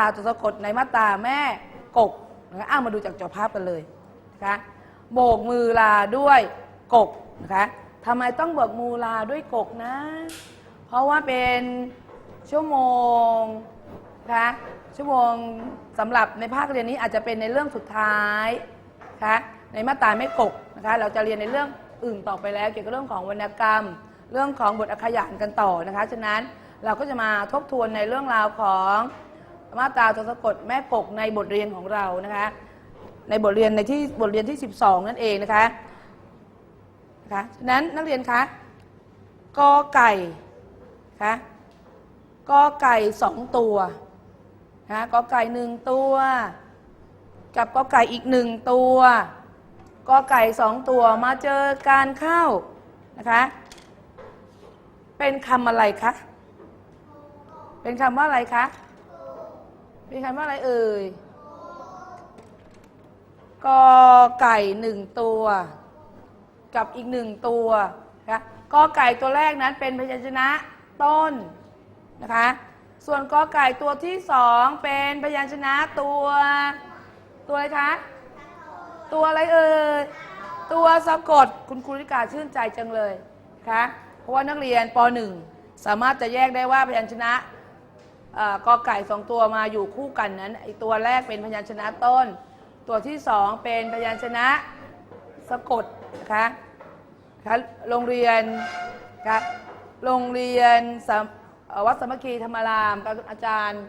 ตราตัวสะกดในมาตราแม่กกนะคะอ้ามาดูจากจอภาพกันเลยนะคะโบกมือลาด้วยกกนะคะทำไมต้องโบกมือลาด้วยกกนะ เพราะว่าเป็นชั่วโมงนะคะชั่วโมงสำหรับในภาคเรียนนี้อาจจะเป็นในเรื่องสุดท้ายนะคะในมาตราไม่กกนะคะเราจะเรียนในเรื่องอื่นต่อไปแล้ว เกี่ยวกับเรื่องของวรรณกรรม เรื่องของบทอักขยานกันต่อนะคะฉะนั้นเราก็จะมาทบทวนในเรื่องราวของ มาตราตัวสะกดแม่กกในบทเรียนของเรานะคะ ในบทเรียนในที่บทเรียนที่ 12 นั่นเองนะคะนะคะฉะนั้นนักเรียนคะกอไก่คะกอไก่สองตัวนะกอไก่หนึ่งตัว กับกอไก่อีกหนึ่งตัวกอไก่สองตัวมาเจอการเข้านะคะ เป็นคำอะไรคะ เป็นคำว่าอะไรคะ เป็นคำว่าอะไรเอ่ยกอไก่หนึ่งตัว กับอีกหนึ่งตัวนะกอไก่ตัวแรกนั้นเป็นพยัญชนะต้นนะคะ ส่วนกอไก่ตัวที่สองเป็นพยัญชนะตัว ตัวอะไรคะ ตัวอะไรเอ่ยตัวสะกดคุณครูริกาชื่นใจจังเลยคะเพราะว่านักเรียนป .1 สามารถจะแยกได้ว่าพยัญชนะ กอไก่สองตัวมาอยู่คู่กันนั้นไอตัวแรกเป็นพยัญชนะต้น ตัวที่สองเป็นพยัญชนะสะกดนะคะคะโรงเรียนคะโรงเรียนวัดสมัคคีธรรมารามอาจารย์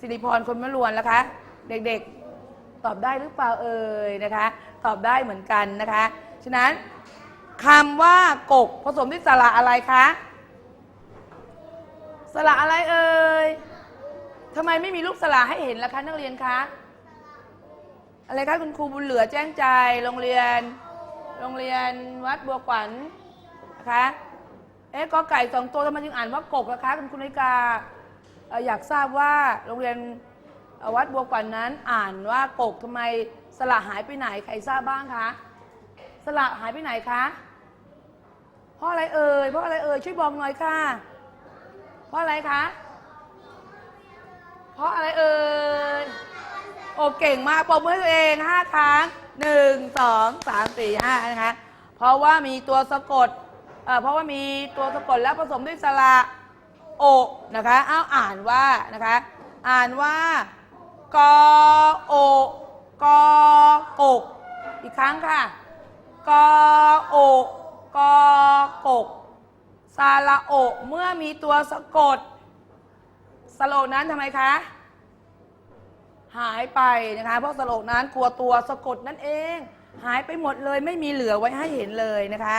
สิริพรคนมะลวนแล้วคะ เด็กๆตอบได้หรือเปล่าเอ่ยนะคะ ตอบได้เหมือนกันนะคะ ฉะนั้นคำว่ากกผสมด้วยสระอะไรคะ สระอะไรเอ่ยทำไมไม่มีรูปสระให้เห็นล่ะคะนักเรียนคะ อะไรคะคุณครูบุญเหลือแจ้งใจโรงเรียน โรงเรียนวัดบัวขวัญนะคะ เอ๊ะกอไก่สองตัวทำไมจึงอ่านว่ากกล่ะคะคุณคุณนิกาอยากทราบว่าโรงเรียนวัดบัวขวัญนั้นอ่านว่ากกทำไมสระหายไปไหนใครทราบบ้างคะสระหายไปไหนคะเพราะอะไรเอ่ยเพราะอะไรเอ่ยช่วยบอกหน่อยค่ะ เพราะอะไรคะ เพราะอะไรเอ่ยโอ้เก่งมากปรบมือให้ตัวเองห้าครั้งหนึ่งสองสามสี่ห้านะคะ เพราะว่ามีตัวสะกดเอ่อเพราะว่ามีตัวสะกดแล้วผสมด้วยสระโอกนะคะเอ้าอ่านว่านะคะ อ่านว่ากอโอกกอกกอีกครั้งค่ะกอโอกกอกก สระโอเมื่อมีตัวสะกดสโลนั้นทำไมคะ หายไปนะคะ เพราะสโลนั้นกลัวตัวสะกดนั่นเอง หายไปหมดเลยไม่มีเหลือไว้ให้เห็นเลยนะคะ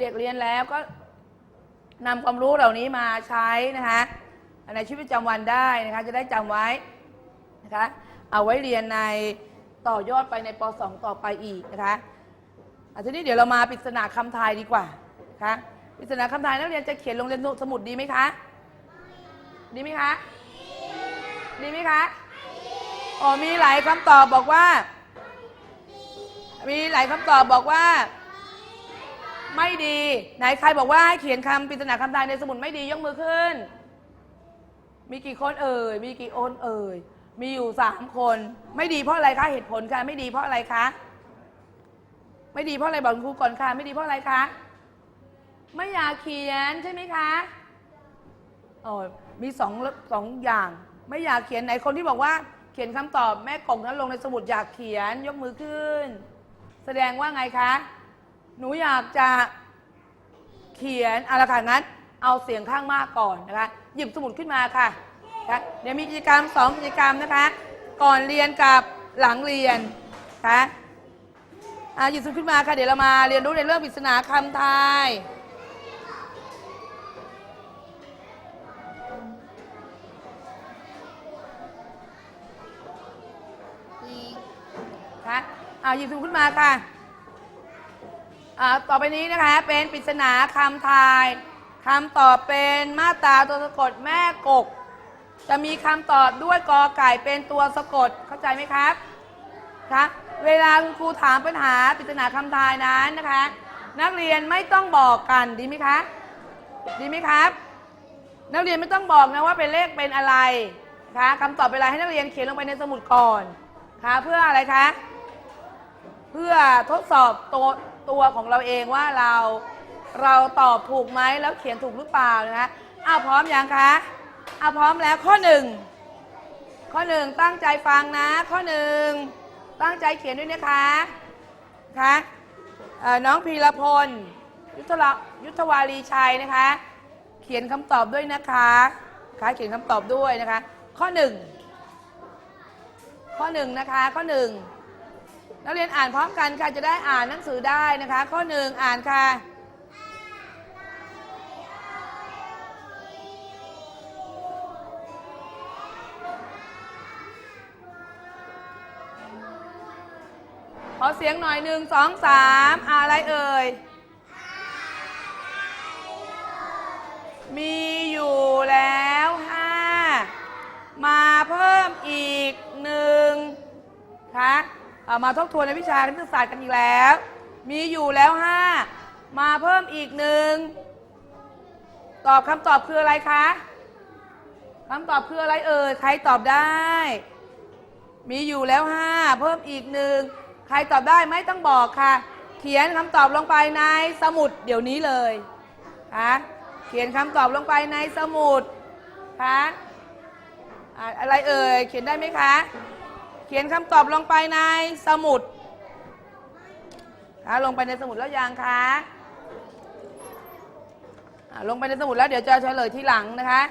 เด็กๆเรียนแล้วก็นำความรู้เหล่านี้มาใช้นะคะในชีวิตประจำวันได้นะคะ จะได้จำไว้นะคะ เอาไว้เรียนในต่อยอดไปในป .2 ต่อไปอีกนะคะ อะทีนี้เดี๋ยวเรามาปริศนาคำทายดีกว่าคะปริศนาคำทายนักเรียนจะเขียนลงในสมุดดีไหมคะ ดีไหมคะ ดีไหมคะอ๋อมีหลายคำตอบบอกว่า มีหลายคำตอบบอกว่า ไม่ดี ไหนใครบอกว่าให้เขียนคำปริศนาคำทายในสมุดไม่ดียกมือขึ้น มีกี่คนเอ่ย มีกี่คนเอ่ย มีอยู่สามคน ไม่ดีเพราะอะไรคะ เหตุผลค่ะไม่ดีเพราะอะไรคะ ไม่ดีเพราะอะไรบอกครูก่อนค่ะ ไม่ดีเพราะอะไรคะ ไม่อยากเขียนใช่ไหมคะโอ้มีสองสองอย่าง ไม่อยากเขียนไหนคนที่บอกว่า เขียนคำตอบแม่กงนั้นลงในสมุดอยากเขียนยกมือขึ้น แสดงว่าไงคะ หนูอยากจะเขียนอาละค่ะงั้น เอาเสียงข้างมากก่อนนะคะ หยิบสมุดขึ้นมาค่ะคะเดี๋ยวมีกิจกรรมสองกิจกรรมนะคะ ก่อนเรียนกับหลังเรียนค่ะ อะหยิบสมุดขึ้นมาค่ะ เดี๋ยวเรามาเรียนรู้ในเรื่องปริศนาคำทายค่ะอ่าหยิบถุงขึ้นมาค่ะอ่าต่อไปนี้นะคะ เป็นปริศนาคำทายคำตอบเป็นมาตราตัวสะกดแม่กก จะมีคำตอบด้วยกอไก่เป็นตัวสะกดเข้าใจไหมครับ คะเวลาคุณครูถามปัญหาปริศนาคำทายนั้นนะคะ นักเรียนไม่ต้องบอกกันดีไหมคะดีไหมครับ นักเรียนไม่ต้องบอกนะว่าเป็นเลขเป็นอะไรคะคำตอบเป็นอะไรให้นักเรียนเขียนลงไปในสมุดก่อนค่ะเพื่ออะไรคะเพื่อทดสอบตัวตัวของเราเองว่าเราเราตอบถูกไหมแล้วเขียนถูกหรือเปล่านะคะอ้าวพร้อมยังคะอ้าวพร้อมแล้วข้อหนึ่งข้อหนึ่งตั้งใจฟังนะ ข้อหนึ่ง ตั้งใจเขียนด้วยนะคะคะน้องพีรพล ยุทธละยุทธวารีชัยนะคะ เขียนคำตอบด้วยนะคะคะเขียนคำตอบด้วยนะคะ ข้อหนึ่งข้อหนึ่งนะคะข้อหนึ่งนักเรียนอ่านพร้อมกันค่ะจะได้อ่านหนังสือได้นะคะ ข้อหนึ่งอ่านค่ะ อเสียงหน่อยหนึ่งสองสามอะไรเอ่ย มีอยู่แล้วห้ามาเพิ่มอีกหนึ่งคะามาทบทวนในวิชาคณิตศาสตร์กันอีกแล้ว มีอยู่แล้วห้ามาเพิ่มอีกหนึ่งตอบคำตอบคืออะไรคะคำตอบคืออะไรเอ่ย ใครตอบได้ มีอยู่แล้วห้าเพิ่มอีกหนึ่ง ใครตอบได้ไม่ต้องบอกค่ะ เขียนคำตอบลงไปในสมุดเดี๋ยวนี้เลยคะเขียนคำตอบลงไปในสมุดคะอ่าอะไรเอ่ยเขียนได้ไหมคะ เขียนคำตอบลงไปในสมุดคะลงไปในสมุดแล้วยังคะอ่าลงไปในสมุดแล้วเดี๋ยวจะเฉลยทีหลังนะคะ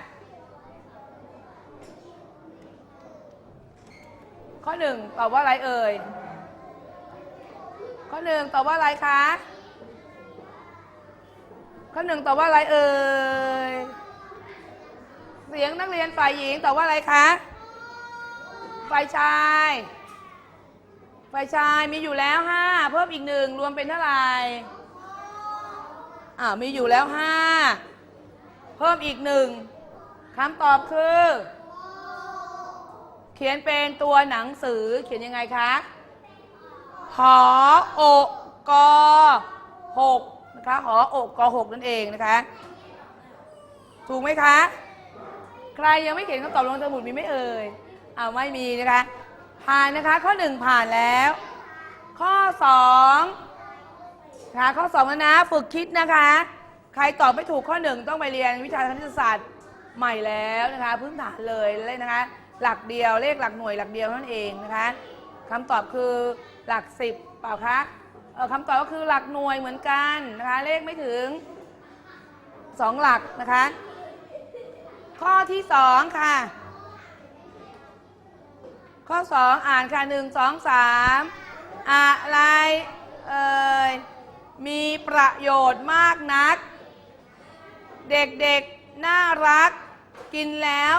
ข้อหนึ่งตอบว่าอะไรเอ่ย ข้อหนึ่งตอบว่าอะไรคะ ข้อหนึ่งตอบว่าอะไรเอ่ย เสียงนักเรียนฝ่ายหญิงตอบว่าอะไรคะ ฝ่ายชาย ฝ่ายชายมีอยู่แล้วห้าเพิ่มอีกหนึ่งรวมเป็นเท่าไหร่อ่ามีอยู่แล้วห้าเพิ่มอีกหนึ่งคำตอบคือ เขียนเป็นตัวหนังสือเขียนยังไงคะ หออกกหกนะคะหออกกหกนั่นเองนะคะ ถูกไหมคะ ใครยังไม่เขียนคำตอบลงสมุดมีไหม่เอ่ยเอาไม่มีนะคะ ผ่านนะคะ ข้อหนึ่งผ่านแล้ว ข้อสองนะคะข้อสองแล้วนะฝึกคิดนะคะ ใครตอบไม่ถูกข้อหนึ่งต้องไปเรียนวิชาคณิตศาสตร์ใหม่แล้วนะคะ พื้นฐานเลยเลยนะคะ หลักเดียวเลขหลักหน่วยหลักเดียวนั่นเองนะคะคำตอบคือ หลักสิบเปล่าคะเออคำตอบก็คือหลักหน่วยเหมือนกันนะคะ เลขไม่ถึงสองหลักนะคะ ข้อที่สองค่ะ ข้อสองอ่านค่ะหนึ่งสองสามอะไรเอ่ยมีประโยชน์มากนัก เด็กๆ น่ารัก กินแล้ว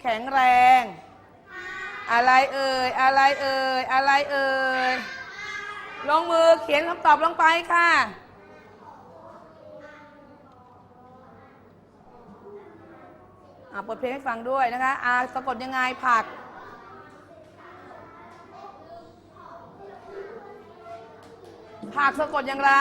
แข็งแรง อะไรเอ่ย อะไรเอ่ย อะไรเอ่ย ลงมือเขียนคำตอบลงไปค่ะ อ่าเปิดเพลงให้ฟังด้วยนะคะอ่าสะกดยังไงผัก ผักสะกดอย่างไร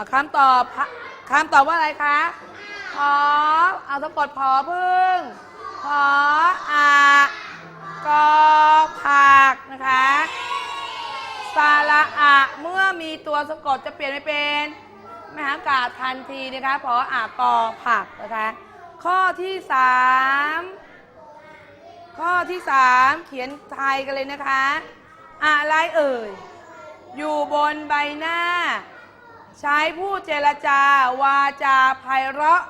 อ่าคำตอบพะคำตอบว่าอะไรคะพอเอาสะกดพอพึ่งพออากอผักนะคะสาระอะเมื่อมีตัวสะกดจะเปลี่ยนไปเป็นมหากาศทันทีนะคะพออากอผักนะคะข้อที่สามข้อที่สามเขียนไทยกันเลยนะคะ อะไรเอ่ย อยู่บนใบหน้า ใช้พูดเจรจา วาจาไพเราะ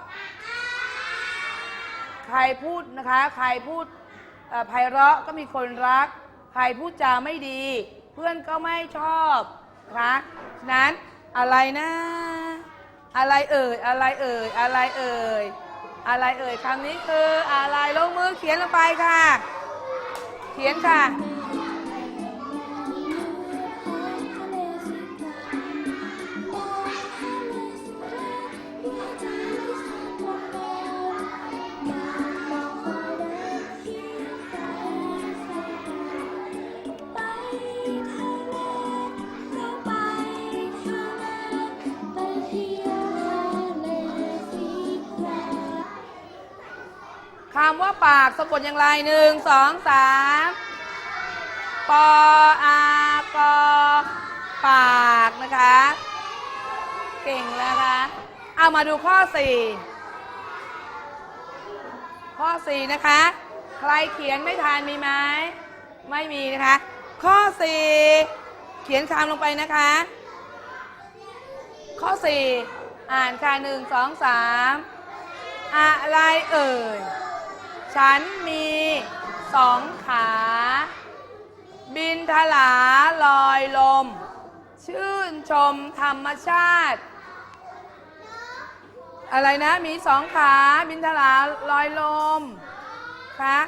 ใครพูดนะคะ ใครพูดเอ่อไพเราะก็มีคนรัก ใครพูดจาไม่ดี เพื่อนก็ไม่ชอบนะคะฉะนั้นอะไรนะ อะไรเอ่ย อะไรเอ่ย อะไรเอ่ย อะไรเอ่ยคำนี้คืออะไรลงมือเขียนลงไปค่ะ เขียนค่ะำว่าปากสะกดอย่างไรหนึ่งสองสามปออากอปากนะคะ เก่งแล้วคะเอามาดูข้อ4ข้อ4นะคะ ใครเขียนไม่ทันมีไหมไม่มีนะคะ ข้อ4เขียนคำลงไปนะคะ ข้อ4อ่านค่ะหนึ่งสองสามอะไรเอ่ย ฉันมีสองขา บินทลาลอยลม ชื่นชมธรรมชาติ อะไรนะมีสองขาบินทลาลอยลมคะ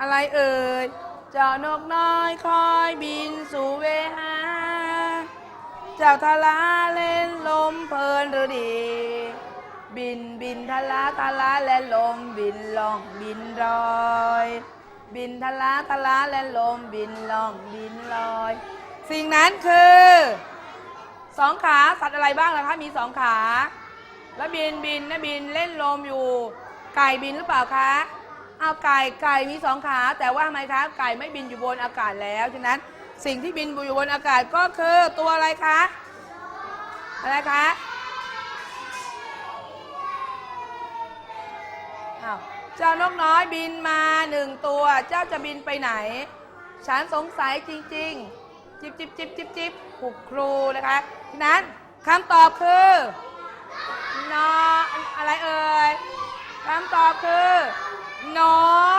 อะไรเอ่ยเจ้านกน้อยคอยบินสู่เวหาเจ้าทลาเล่นลมเพลินหรือดี บินบินทลาทลาและลมบินลองบินลอย บินทลาทลาและลมบินลองบินลอย สิ่งนั้นคือสองขาสัตว์อะไรบ้างล่ะคะมีสองขา แล้วบินบินนะบินเล่นลมอยู่ ไก่บินหรือเปล่าคะเอาไก่ไก่มีสองขา แต่ว่าทำไมคะไก่ไม่บินอยู่บนอากาศแล้วฉะนั้นสิ่งที่บินอยู่บนอากาศก็คือตัวอะไรคะอะไรคะ อ้าวเจ้านกน้อยบินมาหนึ่งตัว เจ้าจะบินไปไหน ฉันสงสัยจริง ๆ จิบจิบจิบจิบจิบผูกครูนะคะฉะนั้นคำตอบคือนออะไรเอ่ยคำตอบคือน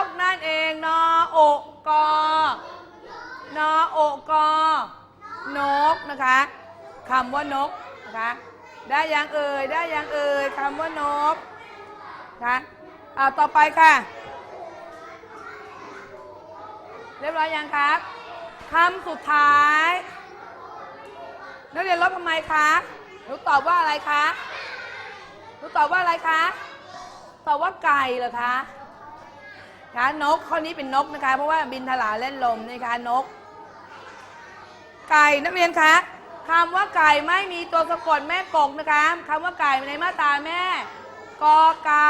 กนั่นเองนอโอกกอนอโอกกอนกนะคะคำว่านกนะคะได้ยังเอ่ยได้ยังเอ่ยคำว่านก อ่าต่อไปค่ะ เรียบร้อยยังครับคำสุดท้าย นักเรียนลบทำไมคะหนูตอบว่าอะไรคะหนูตอบว่าอะไรคะ ตอบว่าไก่เหรอคะคะนกข้อนี้เป็นนกนะคะ เพราะว่าบินทลาเล่นลมนะคะนก ไก่นักเรียนคะคำว่าไก่ไม่มีตัวสะกดแม่กกนะคะคำว่าไก่ในมาตราแม่กอกา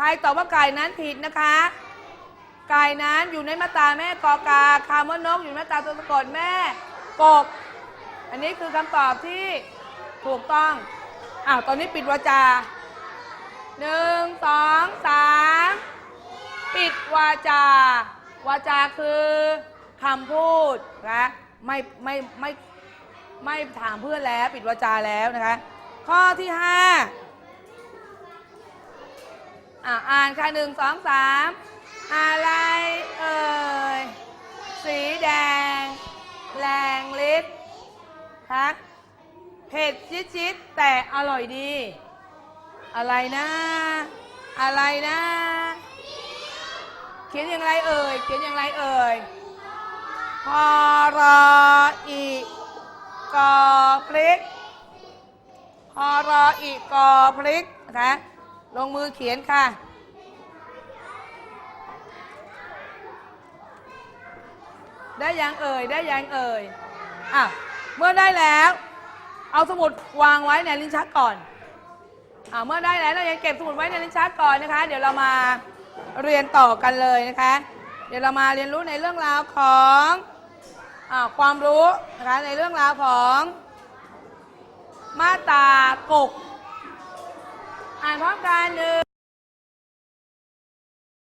ใครตอบว่าไก่นั้นผิดนะคะ ไก่นั้นอยู่ในมาตราแม่กอกาคำว่านกอยู่ในมาตราตัวสะกดแม่กก อันนี้คือคำตอบที่ถูกต้องอ้าวตอนนี้ปิดวาจาหนึ่งสองสามปิดวาจา วาจาคือคำพูดนะไม่ไม่ไม่ไม่ถามเพื่อนแล้ว ปิดวาจาแล้วนะคะ ข้อที่ห้า อ่าอ่านค่ะหนึ่งสองสามอะไรเอ่ย สีแดง แรงฤทธิ์คะเผ็ดชิดชิดแต่อร่อยดี อะไรนะ อะไรนะ เขียนอย่างไรเอ่ย เขียนอย่างไรเอ่ยพอรออีกอพลิกพอรออีกอพลิกนะ ลงมือเขียนค่ะ ได้ยังเอ่ย ได้ยังเอ่ยอะเมื่อได้แล้ว เอาสมุดวางไว้ในลิ้นชักก่อนอ่าเมื่อได้แล้วเรายังเก็บสมุดไว้ในลิ้นชักก่อนนะคะ เดี๋ยวเรามาเรียนต่อกันเลยนะคะ เดี๋ยวเรามาเรียนรู้ในเรื่องราวของอความรู้นะคะในเรื่องราวของมาตากก อ่านพร้อมกันหนึ่ง